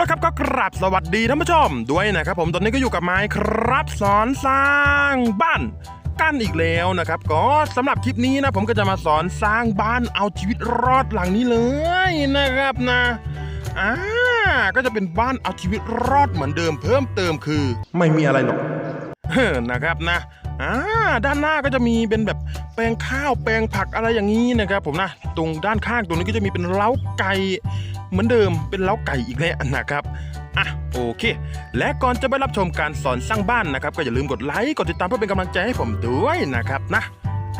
ละครับก็กราบสวัสดีท่านผู้ชมด้วยนะครับผมตอนนี้ก็อยู่กับไม้ครับสอนสร้างบ้านกันอีกแล้วนะครับ ก็สำหรับคลิปนี้นะผมก็จะมาสอนสร้างบ้านเอาชีวิตรอดหลังนี้เลยนะครับนะอ่าก็จะเป็นบ้านเอาชีวิตรอดเหมือนเดิมเพิ่มเติมคือ ไม่มีอะไรหรอกเฮ้อนะครับนะอ่าด้านหน้าก็จะมีเป็นแบบแปลงข้าวแปลงผักอะไรอย่างนี้นะครับผมนะ ตรงด้านข้างตรงนี้ก็จะมีเป็นเล้าไก่ เหมือนเดิมเป็นเล้าไก่อีกแล้วนะครับอะโอเค และก่อนจะไปรับชมการสอนสร้างบ้านนะครับ ก็อย่าลืมกดไลค์กดติดตามเพื่อเป็นกำลังใจให้ผมด้วยนะครับนะ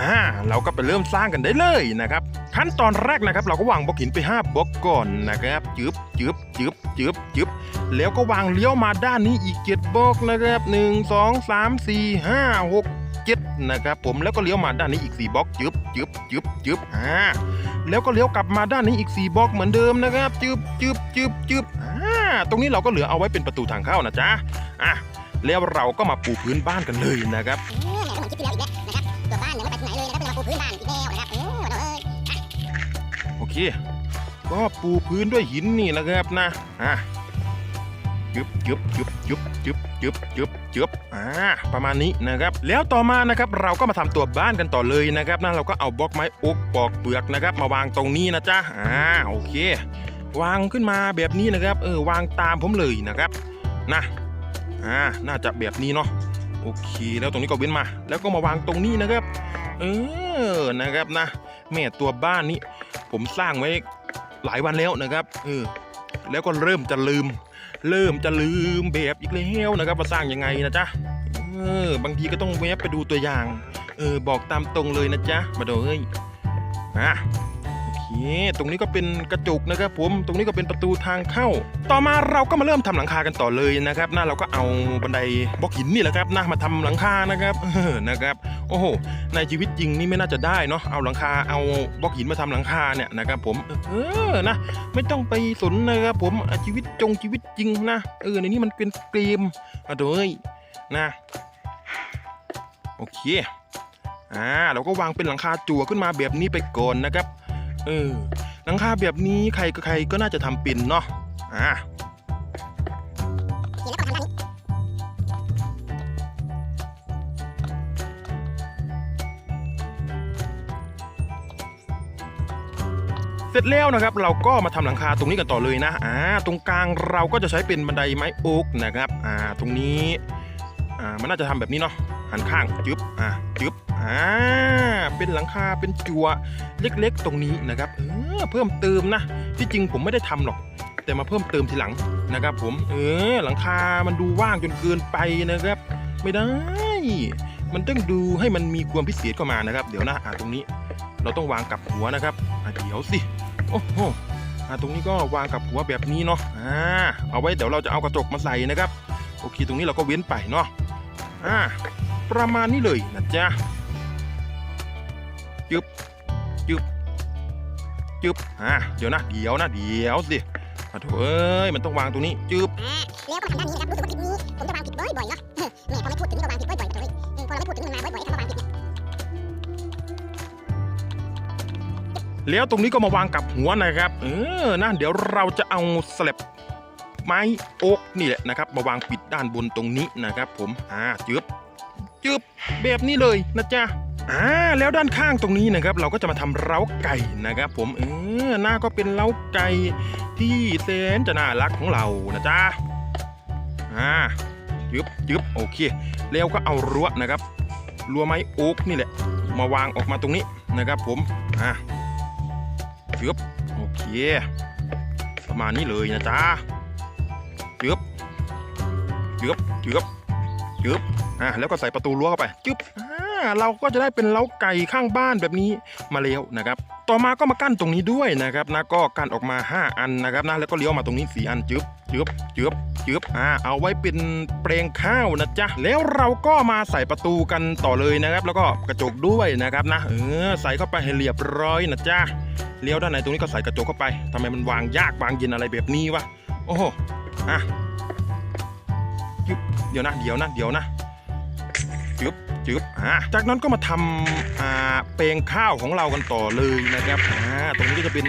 อ่าเราก็ไปเริ่มสร้างกันได้เลยนะครับขั้นตอนแรกนะครับ เราก็วางบล็อกหินไป5บล็อกก่อนนะครับจึบจึบจึบจึบจึบแล้วก็วางเลี้ยวมาด้านนี้อีกเจ็ดบล็อกนะครับหนึ่งสองสามสี่ห้าหกเจ็ดนะครับผมแล้วก็เลี้ยวมาด้านนี้อีกสี่บล็อกจึบจึบจึบจึบอ่า แล้วก็เลี้ยวกลับมาด้านนี้อีกสี่บล็อกเหมือนเดิมนะครับจึบจึบจึบจึบอ่าตรงนี้เราก็เหลือเอาไว้เป็นประตูทางเข้านะจ๊ะอะแล้วเราก็มาปูพื้นบ้านกันเลยนะครับเออแหม่ก็เหมือนคลิปที่แล้วอีกแล้วนะครับตัวบ้านเนี่ยไม่ไปที่ไหนเลยนะครับเป็นมาปูพื้นบ้านอีกแล้วนะครับเออมาเอ้ยโอเค ก็ปูพื้นด้วยหินนี่นะครับนะอะยึบยึบยึบยึบยึบ ยึบยึบยึบอ่าประมาณนี้นะครับแล้วต่อมานะครับเราก็มาทำตัวบ้านกันต่อเลยนะครับนะเราก็เอาบล็อกไม้อกปอกเปลือกนะครับ มาวางตรงนี้นะจ๊ะอ่าโอเค วางขึ้นมาแบบนี้นะครับ เออวางตามผมเลยนะครับนะอ่าน่าจะแบบนี้เนาะโอเค แล้วตรงนี้ก็เว้นมา แล้วก็มาวางตรงนี้นะครับ เออนะครับนะ แม่ตัวบ้านนี้ ผมสร้างไว้หลายวันแล้วนะครับเออแล้วก็เริ่มจะลืม เริ่มจะลืมแบบอีกแล้วนะครับว่าสร้างยังไงนะจ๊ะเออบางทีก็ต้องแวบไปดูตัวอย่าง เออบอกตามตรงเลยนะจ๊ะมาดูเอ้ยอะโอเคตรงนี้ก็เป็นกระจกนะครับผมตรงนี้ก็เป็นประตูทางเข้า ต่อมาเราก็มาเริ่มทำหลังคากันต่อเลยนะครับหน้าเราก็เอาบันไดบล็อกหินนี่แหละครับนะมาทำหลังคานะครับนะครับ โอ้โหในชีวิตจริงนี่ไม่น่าจะได้เนาะเอาหลังคาเอาบล็อกหินมาทำหลังคาเนี่ยนะครับผมเออนะ ไม่ต้องไปสนนะครับผมชีวิตจงชีวิตจริงนะเออในนี้มันเป็นเกมอะเด้ยนะโอเคอ่าเราก็วางเป็นหลังคาจั่วขึ้นมาแบบนี้ไปก่อนนะครับเออหลังคาแบบนี้ใครก็ใครก็น่าจะทำเป็นเนาะอ่า เสร็จแล้วนะครับเราก็มาทำหลังคาตรงนี้กันต่อเลยนะอ่าตรงกลางเราก็จะใช้เป็นบันไดไม้โอ๊กนะครับอ่าตรงนี้อ่ามันน่าจะทำแบบนี้เนาะหันข้างจึ๊บอ่าจึ๊บอ่าเป็นหลังคาเป็นจั่วเล็กๆ ตรงนี้นะครับเออเพิ่มเติมนะ ที่จริงผมไม่ได้ทำหรอก แต่มาเพิ่มเติมทีหลังนะครับ ผมเออหลังคามันดูว่างจนเกินไปนะครับ ไม่ได้ มันต้องดูให้มันมีความพิเศษเข้ามานะครับ เดี๋ยวนะอ่าตรงนี้เราต้องวางกับหัวนะครับอะเดี๋ยวสิ โอ้โหตรงนี้ก็วางกับหัวแบบนี้เนาะอ่าเอาไว้เดี๋ยวเราจะเอากระจกมาใส่นะครับ โอเค ตรงนี้เราก็เว้นไปเนาะอ่าประมาณนี้เลยนะจ๊ะจึบจึบจึบอ่าเดี๋ยวนะเดี๋ยวนะเดี๋ยวสิอโทษเอ้ยมันต้องวางตรงนี้จึบอ่าแล้วก็มาทำด้านนี้นะครับรู้สึกว่าคลิปนี้ผมจะวางผิดบ่อยๆเนาะ แล้วตรงนี้ก็มาวางกับหัวนะครับ เออนะเดี๋ยวเราจะเอาสลับไม้โอ๊กนี่แหละนะครับ มาวางปิดด้านบนตรงนี้นะครับ ผมอ่าจึบจึบแบบนี้เลยนะจ๊ะอ่าแล้วด้านข้างตรงนี้นะครับ เราก็จะมาทำเล้าไก่นะครับ ผมเออหน้าก็เป็นเล้าไก่ที่แสนจะน่ารักของเรานะจ๊ะอ่าจึบจึบโอเค แล้วก็เอารั้วนะครับรั้วไม้โอ๊กนี่แหละ มาวางออกมาตรงนี้นะครับ ผมอ่า เคประมาณนี้เลยนะจ๊ะจึ๊บจึ๊บจึ๊บจึ๊บอะแล้วก็ใส่ประตูรั้วเข้าไปจึ๊บอ่า เราก็จะได้เป็นเล้าไก่ข้างบ้านแบบนี้มาแล้วนะครับ ต่อมาก็มากั้นตรงนี้ด้วยนะครับนะก็กั้นออกมา 5 อันนะครับนะแล้วก็เลี้ยวมาตรงนี้ 4 อันจึบจึบจึบจึบอ่าเอาไว้เป็นเปลงข้าวนะจ๊ะแล้วเราก็มาใส่ประตูกันต่อเลยนะครับ แล้วก็กระจกด้วยนะครับนะเออใส่เข้าไปให้เรียบร้อยนะจ๊ะเลี้ยวด้านในตรงนี้ก็ใส่กระจกเข้าไปทำไมมันวางยากวางเย็นอะไรแบบนี้วะโอ้โหอะยึบเดี๋ยวนะเดี๋ยวนะเดี๋ยวนะ จึบจึบอะจากนั้นก็มาทำอ่าเปลงข้าวของเรากันต่อเลยนะครับอ่าตรงนี้ก็จะเป็น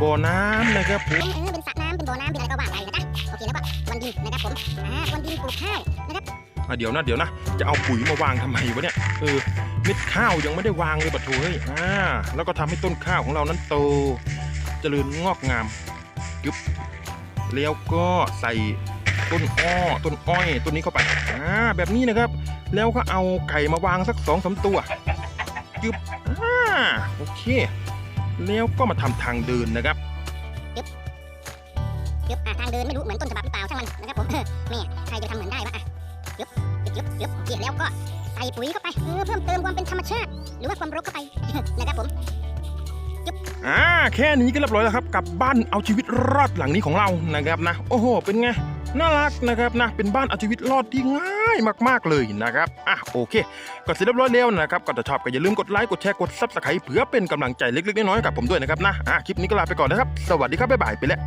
บ่อน้ำนะครับผมเออเป็นสระน้ำเป็นบ่อน้ำเป็นอะไรก็ว่าไปนะจ๊ะวนดินนะครับผมอ่าพรวนดินปลูกข้าวนะครับอะเดี๋ยวนะเดี๋ยวนะ จะเอาปุ๋ยมาวางทำไมวะเนี่ยเออเม็ดข้าวยังไม่ได้วางเลยปะโถเฮ้ยอ่าแล้วก็ทำให้ต้นข้าวของเรานั้นโตเจริญงอกงามกึบแล้วก็ใส่ ต้นอ้อต้นอ้อยต้นนี้เข้าไปอ่าแบบนี้นะครับ แล้วก็เอาไก่มาวางสักสองสามตัวกึบอ่าโอเค แล้วก็มาทำทางเดินนะครับยึบอะทางเดินไม่รู้เหมือนต้นฉบับหรือเปล่าช่างมันนะครับผมแม่ใครจะทำเหมือนได้วะอะยึบยึบยึบโอเคแล้วก็ใส่ปุ๋ยเข้าไปเออเพิ่มเติมความเป็นธรรมชาติ หรือว่าความรกเข้าไปนะครับผมอ่าแค่นี้ก็เรียบร้อยแล้วครับกลับบ้านเอาชีวิตรอดหลังนี้ของเรานะครับนะ โอ้โห เป็นไง น่ารักนะครับนะเป็นบ้านเอาชีวิตรอดที่ง่ายมากๆเลยนะครับอะโอเคก็เสร็จเรียบร้อยแล้วนะครับก็จะชอบก็อย่าลืมกดไลค์กดแชร์กดซับสไครต์เพื่อเป็นกำลังใจเล็กๆน้อยๆกับผมด้วยนะครับนะอะคลิปนี้ก็ลาไปก่อนนะครับ สวัสดีครับบ๊ายบายไปแล้ว